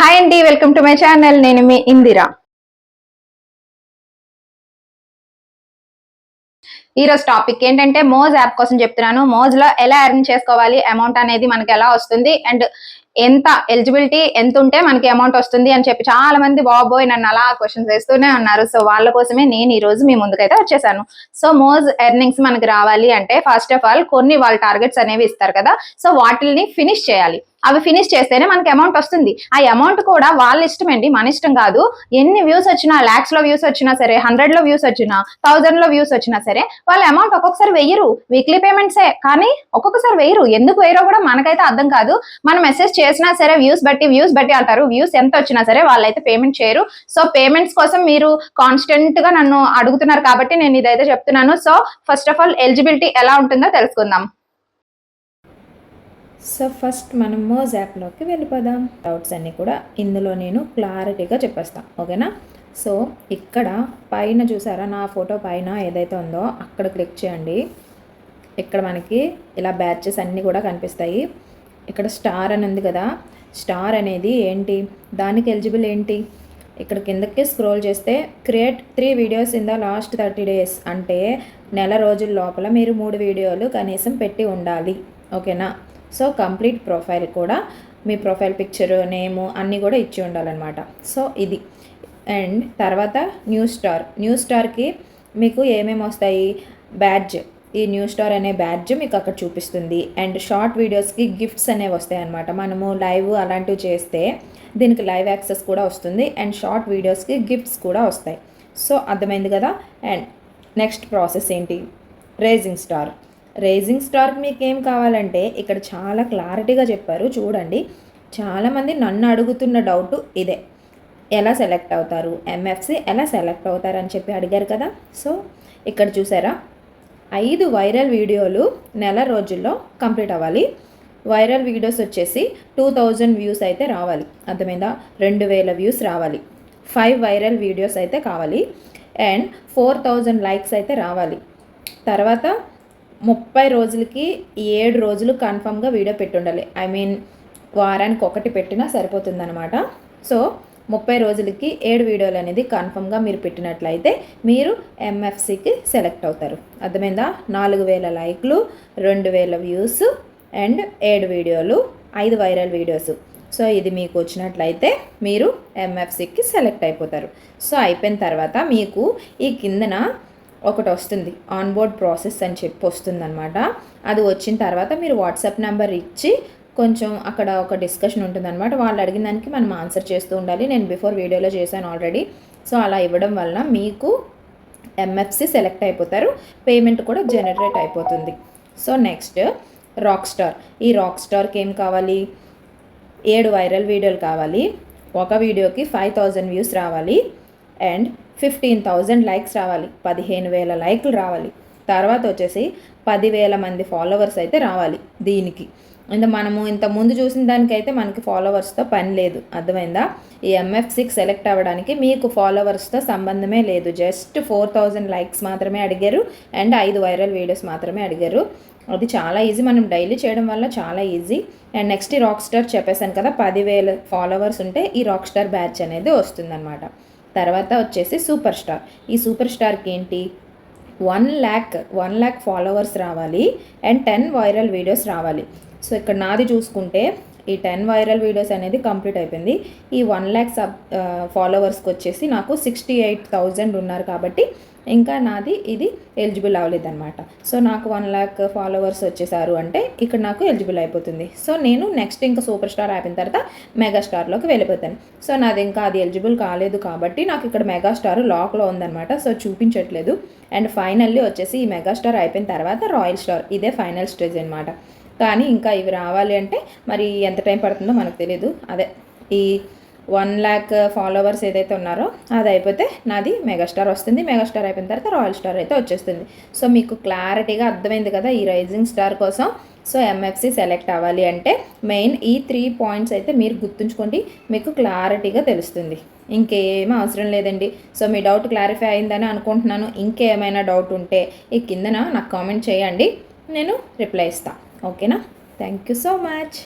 Hi అండి welcome to my channel నేను మీ ఇందిరా. ఈరోజు టాపిక్ ఏంటంటే మోజ్ యాప్ కోసం చెప్తున్నాను. మోజ్లో ఎలా ఎర్న్ చేసుకోవాలి అమౌంట్ అనేది మనకి ఎలా వస్తుంది అండ్ ఎంత ఎలిజిబిలిటీ ఎంత ఉంటే మనకి అమౌంట్ వస్తుంది అని చెప్పి చాలా మంది బాబోయ్ నన్ను అలా క్వశ్చన్స్ వేస్తూనే ఉన్నారు. సో వాళ్ళ కోసమే నేను ఈ రోజు మీ ముందుకైతే వచ్చేసాను. సో మోజ్ ఎర్నింగ్స్ మనకి రావాలి అంటే ఫస్ట్ ఆఫ్ ఆల్ కొన్ని వాళ్ళ టార్గెట్స్ అనేవి ఇస్తారు కదా. సో వాటిని ఫినిష్ చేయాలి. అవి ఫినిష్ చేస్తేనే మనకి అమౌంట్ వస్తుంది. ఆ అమౌంట్ కూడా వాళ్ళ ఇష్టం అండి మన ఇష్టం కాదు. ఎన్ని వ్యూస్ వచ్చినా లాక్స్లో వ్యూస్ వచ్చినా సరే హండ్రెడ్లో వ్యూస్ వచ్చినా థౌజండ్లో వ్యూస్ వచ్చినా సరే వాళ్ళ అమౌంట్ ఒక్కొక్కసారి వెయ్యరు. వీక్లీ పేమెంట్సే కానీ ఒక్కొక్కసారి వెయ్యరు. ఎందుకు వేయరో కూడా మనకైతే అర్థం కాదు. మనం మెసేజ్ చేసినా సరే వ్యూస్ బట్టి వ్యూస్ బట్టి అంటారు. వ్యూస్ ఎంత వచ్చినా సరే వాళ్ళైతే పేమెంట్ చేయరు. సో పేమెంట్స్ కోసం మీరు కాన్స్టెంట్గా నన్ను అడుగుతున్నారు కాబట్టి నేను ఇదైతే చెప్తున్నాను. So first of all eligibility ఎలా ఉంటుందో తెలుసుకుందాం. సో ఫస్ట్ మనం మోజ్ యాప్లోకి వెళ్ళిపోదాం. డౌట్స్ అన్నీ కూడా ఇందులో నేను క్లారిటీగా చెప్పేస్తాను ఓకేనా సో ఇక్కడ పైన చూసారా? నా ఫోటో పైన ఏదైతే ఉందో అక్కడ క్లిక్ చేయండి. ఇక్కడ మనకి ఇలా బ్యాచెస్ అన్నీ కూడా కనిపిస్తాయి. ఇక్కడ స్టార్ అని ఉంది కదా? స్టార్ అనేది ఏంటి? దానికి ఎలిజిబుల్ ఏంటి? ఇక్కడ కిందకి స్క్రోల్ చేస్తే create three videos in the last thirty days అంటే నెల రోజుల లోపల మీరు మూడు వీడియోలు కనీసం పెట్టి ఉండాలి. ఓకేనా సో కంప్లీట్ ప్రొఫైల్ కూడా మీ ప్రొఫైల్ పిక్చర్ నేము అన్నీ కూడా ఇచ్చి ఉండాలన్నమాట. సో ఇది. అండ్ తర్వాత న్యూ స్టార్. న్యూ స్టార్కి మీకు ఏమేమి వస్తాయి? బ్యాడ్జ్. ఈ న్యూ స్టార్ అనే బ్యాడ్జ్ మీకు అక్కడ చూపిస్తుంది. అండ్ షార్ట్ వీడియోస్కి గిఫ్ట్స్ అనేవి వస్తాయి అనమాట మనము లైవ్ అలాంటివి చేస్తే దీనికి లైవ్ యాక్సెస్ కూడా వస్తుంది. అండ్ షార్ట్ వీడియోస్కి గిఫ్ట్స్ కూడా వస్తాయి. సో అర్థమైంది కదా? అండ్ నెక్స్ట్ ప్రాసెస్ ఏంటి? Rising star. రైజింగ్ స్టార్కి మీకు ఏం కావాలంటే ఇక్కడ చాలా క్లారిటీగా చెప్పారు చూడండి. చాలామంది నన్ను అడుగుతున్న డౌట్ ఇదే. ఎలా సెలెక్ట్ అవుతారు? ఎంఎఫ్సి ఎలా సెలెక్ట్ అవుతారు అని చెప్పి అడిగారు కదా. సో ఇక్కడ చూసారా? ఐదు వైరల్ వీడియోలు నెల రోజుల్లో కంప్లీట్ అవ్వాలి. వైరల్ వీడియోస్ వచ్చేసి టూ థౌజండ్ వ్యూస్ అయితే రావాలి. అర్థమైందా? రెండు వేల వ్యూస్ రావాలి. ఫైవ్ వైరల్ వీడియోస్ అయితే కావాలి. అండ్ ఫోర్ థౌజండ్ లైక్స్ అయితే రావాలి. తర్వాత ముప్పై రోజులకి ఏడు రోజులు కన్ఫామ్గా వీడియో పెట్టుండాలి. ఐ మీన్ వారానికి ఒకటి పెట్టినా సరిపోతుందనమాట సో ముప్పై రోజులకి ఏడు వీడియోలు అనేది కన్ఫామ్గా మీరు పెట్టినట్లయితే మీరు ఎంఎఫ్సికి సెలెక్ట్ అవుతారు. అర్థమైందా? నాలుగు వేల లైక్లు రెండు వేల వ్యూస్ అండ్ ఏడు వీడియోలు ఐదు వైరల్ వీడియోస్. సో ఇది మీకు వచ్చినట్లయితే మీరు ఎంఎఫ్సికి సెలెక్ట్ అయిపోతారు. సో అయిపోయిన తర్వాత మీకు ఈ కిందన ఒకటి వస్తుంది ఆన్బోర్డ్ ప్రాసెస్ అని చెప్పి వస్తుందన్నమాట. అది వచ్చిన తర్వాత మీరు వాట్సాప్ నెంబర్ ఇచ్చి కొంచెం అక్కడ ఒక డిస్కషన్ ఉంటుందన్నమాట. వాళ్ళు అడిగిన దానికి మనం ఆన్సర్ చేస్తూ ఉండాలి. నేను బిఫోర్ వీడియోలో చేశాను ఆల్రెడీ సో అలా ఇవ్వడం వలన మీకు ఎంఎఫ్సి సెలెక్ట్ అయిపోతారు. పేమెంట్ కూడా జనరేట్ అయిపోతుంది. సో నెక్స్ట్ రాక్ స్టార్ ఈ రాక్ స్టార్కి ఏం కావాలి? ఏడు వైరల్ వీడియోలు కావాలి. ఒక వీడియోకి ఫైవ్ థౌజండ్ వ్యూస్ రావాలి. అండ్ ఫిఫ్టీన్ థౌజండ్ లైక్స్ రావాలి పదిహేను వేల లైక్లు రావాలి. తర్వాత వచ్చేసి పదివేల మంది ఫాలోవర్స్ అయితే రావాలి దీనికి. ఇంత మనము ఇంత ముందు చూసిన దానికైతే మనకి ఫాలోవర్స్తో పని లేదు. అర్థమైందా? ఈ ఎంఎఫ్సికి సెలెక్ట్ అవ్వడానికి మీకు ఫాలోవర్స్తో సంబంధమే లేదు. జస్ట్ ఫోర్ థౌజండ్ లైక్స్ మాత్రమే అడిగారు అండ్ ఐదు వైరల్ వీడియోస్ మాత్రమే అడిగారు. అది చాలా ఈజీ. మనం డైలీ చేయడం వల్ల చాలా ఈజీ. అండ్ నెక్స్ట్ ఈ రాక్ స్టార్ చెప్పేశాను కదా పదివేల ఫాలోవర్స్ ఉంటే ఈ రాక్ స్టార్ బ్యాచ్ అనేది వస్తుందన్నమాట. తర్వాత వచ్చేసి సూపర్ స్టార్. ఈ సూపర్ స్టార్కి ఏంటి one lakh one lakh followers రావాలి అండ్ టెన్ వైరల్ వీడియోస్ రావాలి. సో ఇక్కడ నాది చూసుకుంటే ఈ టెన్ వైరల్ వీడియోస్ అనేది కంప్లీట్ అయిపోయింది. ఈ వన్ ల్యాక్ సబ్ ఫాలోవర్స్కి వచ్చేసి నాకు సిక్స్టీ ఎయిట్ థౌజండ్ ఉన్నారు కాబట్టి ఇంకా నాది ఇది ఎలిజిబుల్ అవ్వలేదన్నమాట. సో నాకు వన్ ల్యాక్ ఫాలోవర్స్ వచ్చేసారు అంటే ఇక్కడ నాకు ఎలిజిబుల్ అయిపోతుంది. సో నేను నెక్స్ట్ ఇంకా సూపర్ స్టార్ అయిపోయిన తర్వాత మెగాస్టార్లోకి వెళ్ళిపోతాను. సో నాది ఇంకా అది ఎలిజిబుల్ కాలేదు కాబట్టి నాకు ఇక్కడ మెగాస్టార్ లాక్లో ఉందన్నమాట. సో చూపించట్లేదు. అండ్ ఫైనల్లీ వచ్చేసి ఈ మెగాస్టార్ అయిపోయిన తర్వాత రాయల్ స్టార్ ఇదే ఫైనల్ స్టేజ్ అనమాట కానీ ఇంకా ఇవి రావాలి అంటే మరి ఎంత టైం పడుతుందో మనకు తెలియదు అదే ఈ వన్ ల్యాక్ ఫాలోవర్స్ ఏదైతే ఉన్నారో అది అయిపోతే నాది మెగాస్టార్ వస్తుంది. మెగాస్టార్ అయిపోయిన తర్వాత రాయల్ స్టార్ అయితే వచ్చేస్తుంది. సో మీకు క్లారిటీగా అర్థమైంది కదా ఈ రైజింగ్ స్టార్ కోసం. సో ఎంఎఫ్సి సెలెక్ట్ అవ్వాలి అంటే మెయిన్ ఈ త్రీ పాయింట్స్ అయితే మీరు గుర్తుంచుకోండి. మీకు క్లారిటీగా తెలుస్తుంది. ఇంకేమీ అవసరం లేదండి. సో మీ డౌట్ క్లారిఫై అయిందని అనుకుంటున్నాను. ఇంకేమైనా డౌట్ ఉంటే ఈ కిందన నాకు కామెంట్ చేయండి. నేను రిప్లై ఇస్తాను ఓకేనా థ్యాంక్ యూ సో మచ్